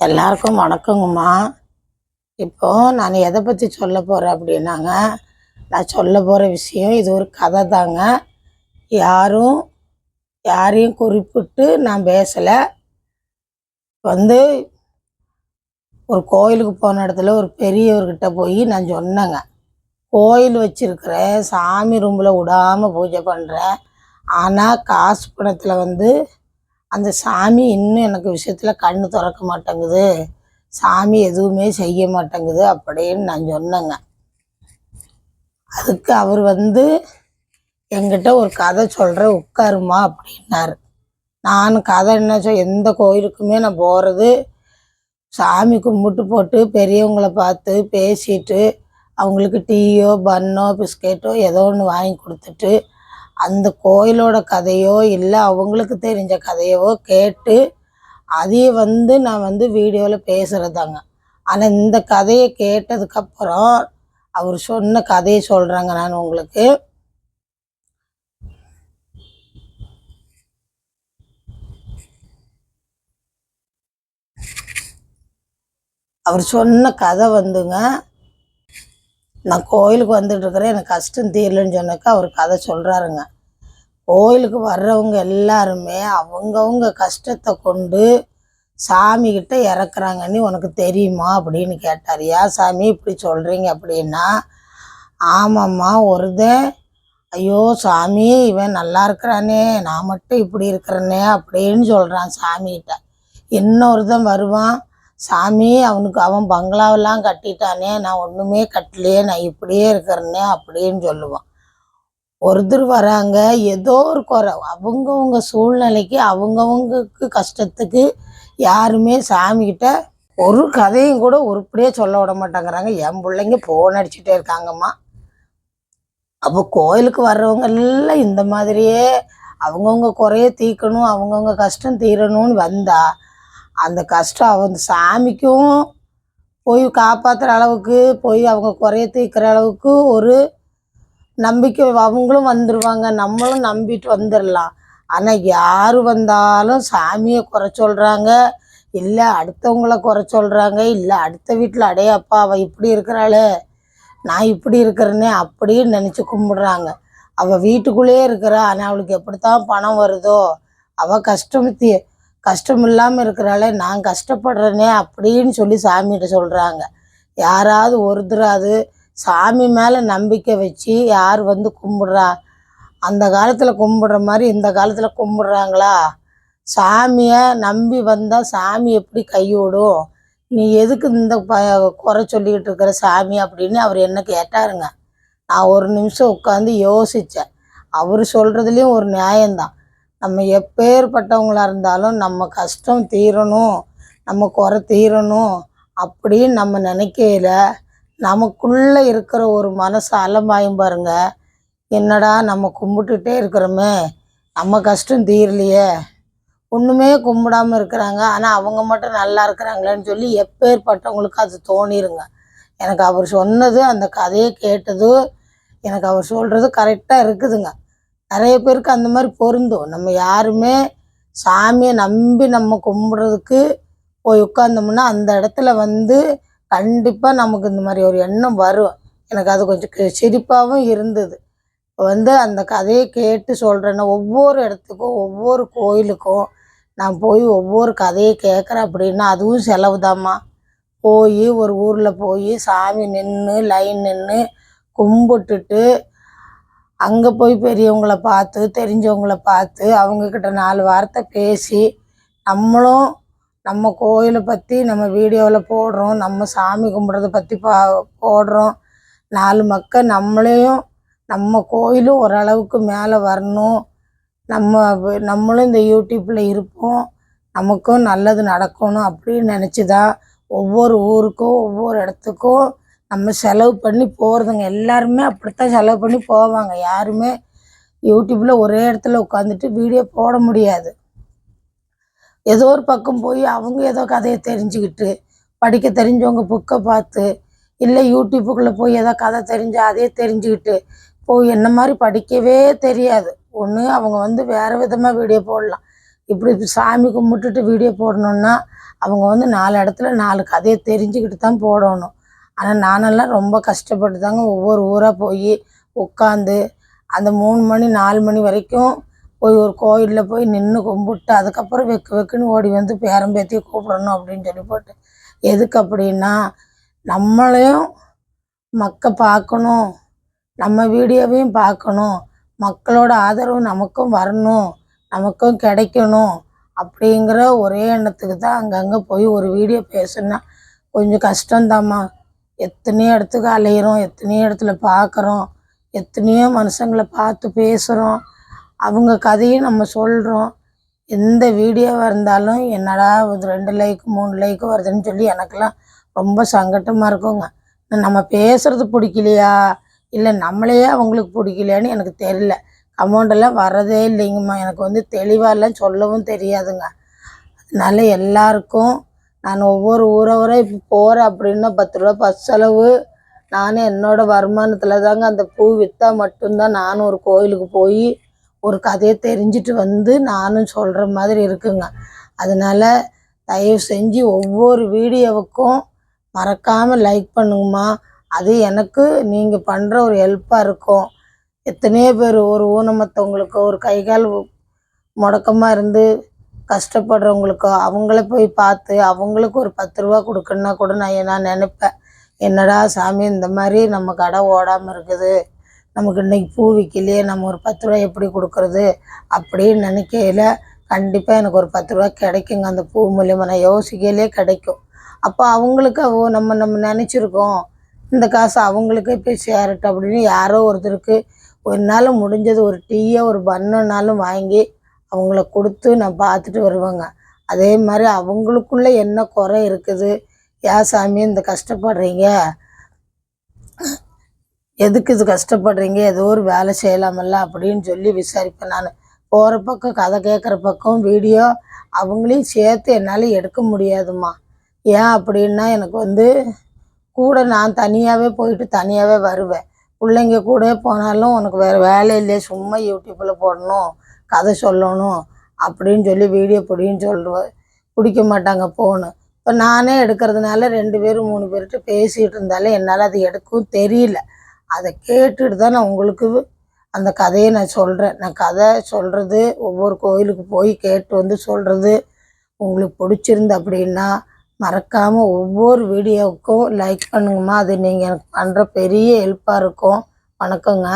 எல்லாருக்கும் வணக்கங்கம்மா. இப்போ நான் எதை பற்றி சொல்ல போகிறேன் அப்படின்னாங்க. நான் சொல்ல போகிற விஷயம் இது ஒரு கதை தாங்க. யாரும் யாரையும் குறிப்பிட்டு நான் பேசலை. வந்து ஒரு கோயிலுக்கு போன இடத்துல ஒரு பெரியவர்கிட்ட போய் நான் சொன்னேங்க. கோயில் வச்சிருக்கிறேன் சாமி ரூமில் விடாமல் பூஜை பண்ணுறேன் ஆனால் காசு பணத்தில் வந்து அந்த சாமி இன்னும் எனக்கு விஷயத்தில் கண் திறக்க மாட்டேங்குது. சாமி எதுவுமே செய்ய மாட்டேங்குது அப்படின்னு நான் சொன்னேங்க. அதுக்கு அவர் வந்து என்கிட்ட ஒரு கதை சொல்கிறேன் உட்காருமா அப்படின்னாரு. நான் கதை என்ன சொல் எந்த கோயிலுக்குமே நான் போகிறது சாமி கும்பிட்டு போட்டு பெரியவங்களை பார்த்து பேசிட்டு அவங்களுக்கு டீயோ பன்னோ பிஸ்கெட்டோ ஏதோ ஒன்று வாங்கி கொடுத்துட்டு அந்த கோயிலோட கதையோ இல்லை அவங்களுக்கு தெரிஞ்ச கதையவோ கேட்டு அதையே வந்து நான் வந்து வீடியோவில் பேசுகிறதாங்க ஆனால் இந்த கதையை கேட்டதுக்கப்புறம் அவர் சொன்ன கதையை சொல்கிறாங்க நான் உங்களுக்கு. அவர் சொன்ன கதை வந்துங்க நான் கோயிலுக்கு வந்துட்டுருக்குறேன் எனக்கு கஷ்டம் தீரலன்னு சொன்னக்கா அவர் கதை சொல்கிறாருங்க கோயிலுக்கு வர்றவங்க எல்லாருமே அவங்கவுங்க கஷ்டத்தை கொண்டு சாமிக்கிட்ட இறக்குறாங்கன்னு உனக்கு தெரியுமா அப்படின்னு கேட்டார். ஏன் சாமி இப்படி சொல்கிறீங்க அப்படின்னா ஆமாம்மா ஒருதன் ஐயோ சாமி இவன் நல்லா இருக்கிறானே நான் மட்டும் இப்படி இருக்கிறனே அப்படின்னு சொல்கிறான் சாமிகிட்ட. இன்னொருத்தன் வருவான் சாமி அவனுக்கு அவன் பங்களாவெல்லாம் கட்டிட்டானே நான் ஒன்றுமே கட்டலையே நான் இப்படியே இருக்கிறேனே அப்படின்னு சொல்லுவான். ஒருத்தர் வராங்க ஏதோ ஒரு குறை. அவங்கவுங்க சூழ்நிலைக்கு அவங்கவுங்களுக்கு கஷ்டத்துக்கு யாருமே சாமிக்கிட்ட ஒரு கதையும் கூட உருப்படியே சொல்ல விட மாட்டேங்கிறாங்க. என் பிள்ளைங்க போன் அடிச்சுட்டே இருக்காங்கம்மா. அப்போ கோயிலுக்கு வர்றவங்க எல்லாம் இந்த மாதிரியே அவங்கவுங்க குறைய தீர்க்கணும் அவங்கவுங்க கஷ்டம் தீரணும்னு வந்தா அந்த கஷ்டம் அவங்க சாமிக்கும் போய் காப்பாற்றுற அளவுக்கு போய் அவங்க குறைய தீர்க்கிற அளவுக்கு ஒரு நம்பிக்கை அவங்களும் வந்துடுவாங்க நம்மளும் நம்பிட்டு வந்துடலாம் ஆனால் யார் வந்தாலும் சாமியை குறை சொல்கிறாங்க இல்லை அடுத்தவங்கள குறை சொல்கிறாங்க இல்லை அடுத்த வீட்டில் அடைய அப்பா அவள் இப்படி இருக்கிறாளே நான் இப்படி இருக்கிறேனே அப்படின்னு நினச்சி கும்பிடுறாங்க. அவள் வீட்டுக்குள்ளேயே இருக்கிறா. ஆனால் அவளுக்கு எப்படித்தான் பணம் வருதோ அவள் கஷ்டம் கஷ்டம் இல்லாமல் இருக்கிறாளே நான் கஷ்டப்படுறேனே அப்படின்னு சொல்லி சாமிகிட்ட சொல்கிறாங்க யாராவது ஒருத்தராது சாமி மேலே நம்பிக்கை வச்சு யார் வந்து கும்பிட்றா? அந்த காலத்தில் கும்பிட்ற மாதிரி இந்த காலத்தில் கும்பிட்றாங்களா? சாமியை நம்பி வந்தால் சாமி எப்படி கையோடும் நீ எதுக்கு இந்த ப குறை சொல்லிக்கிட்டு இருக்கிற சாமி அப்படின்னு அவர் என்ன கேட்டாருங்க. நான் ஒரு நிமிஷம் உட்காந்து யோசித்தேன் அவர் சொல்கிறதுலேயும் ஒரு நியாயம்தான். நம்ம எப்பேற்பட்டவங்களாக இருந்தாலும் நம்ம கஷ்டம் தீரணும் நம்ம குறை தீரணும் அப்படின்னு நம்ம நினைக்கையில நமக்குள்ளே இருக்கிற ஒரு மனசு அலம்பாயும் பாருங்க. என்னடா நம்ம கும்பிட்டுட்டே இருக்கிறோமே நம்ம கஷ்டம் தீரலையே. ஒன்றுமே கும்பிடாம இருக்கிறாங்க. ஆனால் அவங்க மட்டும் நல்லா இருக்கிறாங்களேன்னு சொல்லி எப்பேற்பட்டவங்களுக்கு அது தோணிருங்க. எனக்கு அவர் சொன்னது அந்த கதையை கேட்டது எனக்கு அவர் சொல்கிறது கரெக்டாக இருக்குதுங்க. நிறைய பேருக்கு அந்த மாதிரி பொருந்தும். நம்ம யாருமே சாமியை நம்பி நம்ம கும்பிட்றதுக்கு போய் உட்காந்தோம்னா அந்த இடத்துல வந்து கண்டிப்பாக நமக்கு இந்த மாதிரி ஒரு எண்ணம் வரும். எனக்கு அது கொஞ்சம் சிரிப்பாகவும் இருந்தது. வந்து அந்த கதையை கேட்டு சொல்கிறேன்னா ஒவ்வொரு இடத்துக்கும் ஒவ்வொரு கோயிலுக்கும் நான் போய் ஒவ்வொரு கதையை கேட்குறேன் அப்படின்னா அதுவும் செலவுதாம்மா போய் ஒரு ஊரில் போய் சாமி நின்று லைன் நின்று கும்பிட்டுட்டு அங்கே போய் பெரியவங்கள பார்த்து தெரிஞ்சவங்கள பார்த்து அவங்கக்கிட்ட நாலு வார்த்தை பேசி நம்மளும் நம்ம கோயிலை பற்றி நம்ம வீடியோவில் போடுறோம் நம்ம சாமி கும்பிட்றத பற்றி பா போடுறோம். நாலு மக்கள் நம்மளையும் நம்ம கோயிலும் ஓரளவுக்கு மேலே வரணும். நம்ம நம்மளும் இந்த யூடியூப்பில் இருப்போம். நமக்கும் நல்லது நடக்கணும் அப்படின்னு நினச்சி தான் ஒவ்வொரு ஊருக்கும் ஒவ்வொரு இடத்துக்கும் நம்ம செலவு பண்ணி போகிறதுங்க எல்லாருமே அப்படித்தான் செலவு பண்ணி போவாங்க. யாருமே யூடியூப்பில் ஒரே இடத்துல உட்காந்துட்டு வீடியோ போட முடியாது. ஏதோ ஒரு பக்கம் போய் அவங்க ஏதோ கதையை தெரிஞ்சுக்கிட்டு படிக்க தெரிஞ்சவங்க புக்கை பார்த்து இல்லை யூடியூப்புக்குள்ளே போய் ஏதோ கதை தெரிஞ்சு அதையே தெரிஞ்சுக்கிட்டு போய் என்ன மாதிரி படிக்கவே தெரியாது. ஒன்று அவங்க வந்து வேறு விதமாக வீடியோ போடலாம். இப்படி சாமி கும்பிட்டுட்டு வீடியோ போடணுன்னா அவங்க வந்து நாலு இடத்துல நாலு கதையை தெரிஞ்சுக்கிட்டு தான் போடணும். ஆனால் நானெல்லாம் ரொம்ப கஷ்டப்பட்டு தாங்க ஒவ்வொரு ஊராக போய் உட்காந்து அந்த மூணு மணி நாலு மணி வரைக்கும் போய் ஒரு கோயிலில் போய் நின்று கும்பிட்டு அதுக்கப்புறம் வெக்கு வெக்குன்னு ஓடி வந்து பேரம்பேத்தியை கூப்பிடணும் அப்படின்னு சொல்லி போட்டு எதுக்கு அப்படின்னா நம்மளையும் மக்க பார்க்கணும் நம்ம வீடியோவையும் பார்க்கணும் மக்களோட ஆதரவு நமக்கும் வரணும் நமக்கும் கிடைக்கணும் அப்படிங்கிற ஒரே எண்ணத்துக்கு தான் அங்கங்கே போய் ஒரு வீடியோ பேசுனா கொஞ்சம் கஷ்டந்தாம்மா எத்தனையோ இடத்துக்கு அலையிறோம் எத்தனையோ இடத்துல பார்க்குறோம் எத்தனையோ மனுஷங்களை பார்த்து பேசுகிறோம் அவங்க கதையும் நம்ம சொல்கிறோம் எந்த வீடியோவாக இருந்தாலும் என்னடா இது ரெண்டு லைக் மூணு லைக் வருதுன்னு சொல்லி எனக்கெல்லாம் ரொம்ப சங்கட்டமாக இருக்குங்க. நம்ம பேசுகிறது பிடிக்கலையா? இல்லை நம்மளையே அவங்களுக்கு பிடிக்கலையான்னு எனக்கு தெரியல. அமௌண்டெல்லாம் வரதே இல்லைங்கம்மா. எனக்கு வந்து தெளிவாலாம் சொல்லவும் தெரியாதுங்க. அதனால எல்லாருக்கும் நான் ஒவ்வொரு ஊரை இப்போ போகிறேன் அப்படின்னா பத்து ரூபா பஸ் செலவு. நானும் என்னோட வருமானத்தில் தாங்க அந்த பூ விற்றா மட்டும்தான் நானும் ஒரு கோயிலுக்கு போய் ஒரு கதையை தெரிஞ்சுட்டு வந்து நானும் சொல்கிற மாதிரி இருக்குங்க. அதனால் தயவு செஞ்சு ஒவ்வொரு வீடியோவுக்கும் மறக்காமல் லைக் பண்ணுங்கம்மா. அது எனக்கு நீங்கள் பண்ணுற ஒரு ஹெல்ப்பாக இருக்கும். எத்தனையோ பேர் ஒரு ஊனமத்தவங்களுக்கு ஒரு கை கால் முடக்கமாக இருந்து கஷ்டப்படுறவங்களுக்கோ அவங்கள போய் பார்த்து அவங்களுக்கு ஒரு பத்து ரூபா கொடுக்கணுன்னா கூட நான் நான் நினைப்பேன்? என்னடா சாமி இந்த மாதிரி நம்ம கடை ஓடாமல் இருக்குது. நமக்கு இன்னைக்கு பூ விற்கலையே நம்ம ஒரு பத்து ரூபா எப்படி கொடுக்கறது அப்படின்னு நினைக்கையில கண்டிப்பாக எனக்கு ஒரு பத்து ரூபா கிடைக்குங்க. அந்த பூ மூலியமாக நான் யோசிக்கையிலே கிடைக்கும். அப்போ அவங்களுக்கு ஓ நம்ம நம்ம நினச்சிருக்கோம். இந்த காசு அவங்களுக்கே போய் சேரட்டும் அப்படின்னு யாரோ ஒருத்தருக்கு ஒரு நாள் முடிஞ்சது ஒரு டீயோ ஒரு பண்ணனாலும் வாங்கி அவங்கள கொடுத்து நான் பார்த்துட்டு வருவேங்க. அதே மாதிரி அவங்களுக்குள்ள என்ன குறை இருக்குது? ஏன் சாமி இந்த கஷ்டப்படுறீங்க. எதுக்கு இது கஷ்டப்படுறீங்க? ஏதோ ஒரு வேலை செய்யலாமல்ல அப்படின்னு சொல்லி விசாரிப்பேன் நான். போகிற பக்கம் கதை கேட்குற பக்கம் வீடியோ அவங்களையும் சேர்த்து என்னால் எடுக்க முடியாதும்மா. ஏன் அப்படின்னா எனக்கு வந்து கூட நான் தனியாகவே போயிட்டு தனியாகவே வருவேன். பிள்ளைங்க கூட போனாலும் உனக்கு வேறு வேலை இல்லையே சும்மா யூடியூப்பில் போடணும். கதை சொல்லணும் அப்படின்னு சொல்லி வீடியோ பிடின்னு சொல்லுவேன் பிடிக்க மாட்டாங்க ஃபோனு இப்போ நானே எடுக்கிறதுனால ரெண்டு பேரும் மூணு பேர்கிட்ட பேசிகிட்டு இருந்தாலே என்னால் அது எடுக்கவும் தெரியல. அதை கேட்டுட்டு தான் நான் உங்களுக்கு அந்த கதையை நான் சொல்கிறேன் நான் கதை சொல்கிறது ஒவ்வொரு கோயிலுக்கு போய் கேட்டு வந்து சொல்கிறது உங்களுக்கு பிடிச்சிருந்து அப்படின்னா மறக்காமல் ஒவ்வொரு வீடியோவுக்கும் லைக் பண்ணுங்கம்மா. அது நீங்கள் எனக்கு பண்ணுற பெரிய ஹெல்ப்பாக இருக்கும். வணக்கங்க.